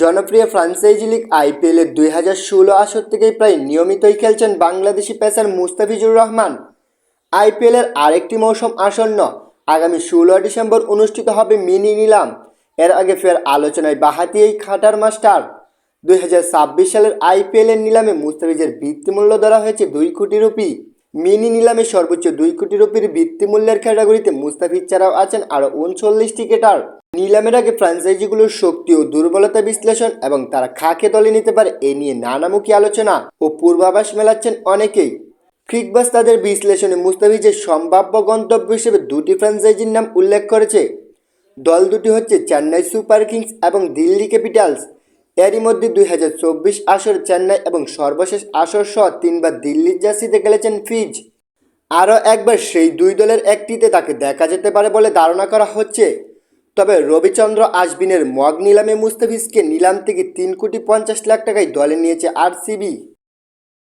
জনপ্রিয় franchise league IPL এর দুই হাজার ষোলো আসর থেকেই প্রায় নিয়মিতই খেলছেন বাংলাদেশি পেসার মুস্তাফিজুর রহমান। আইপিএল এর আরেকটি মৌসুম আসন্ন। আগামী ষোলো ডিসেম্বর অনুষ্ঠিত হবে মিনি নিলাম। এর আগে ফের আলোচনায় বাহাতি এই খাটার মাস্টার। দুই হাজার ছাব্বিশ সালের আইপিএল এর নিলামে মুস্তাফিজের ভিত্তিমূল্য ধরা হয়েছে দুই কোটি রুপি। মিনি নিলামে সর্বোচ্চ দুই কোটি রুপির ভিত্তিমূল্যের ক্যাটাগরিতে মুস্তাফিজ ছাড়াও আছেন আরও উনচল্লিশ টিকেটার নিলামের আগে ফ্র্যাঞ্চাইজিগুলোর শক্তি ও দুর্বলতা বিশ্লেষণ এবং তারা খাকে দলে নিতে পারে, এ নিয়ে নানামুখী আলোচনা ও পূর্বাভাস মেলাচ্ছেন অনেকেই। ক্রিকবাস তাদের বিশ্লেষণে মুস্তাফিজের সম্ভাব্য গন্তব্য হিসেবে দুটি ফ্র্যাঞ্চাইজির নাম উল্লেখ করেছে। দল দুটি হচ্ছে চেন্নাই সুপার কিংস এবং দিল্লি ক্যাপিটালস। এরই মধ্যে দুই হাজার চব্বিশ আসর চেন্নাই এবং সর্বশেষ আসর সহ তিনবার দিল্লির জার্সিতে খেলেছেন ফিজ। আরও একবার সেই দুই দলের একটিতে তাকে দেখা যেতে পারে বলে ধারণা করা হচ্ছে। তবে রবিচন্দ্র আশবিনের মগ নিলামে মুস্তাফিজকে নিলাম থেকে তিন কোটি পঞ্চাশ লাখ টাকায় দলে নিয়েছে আরসিবি।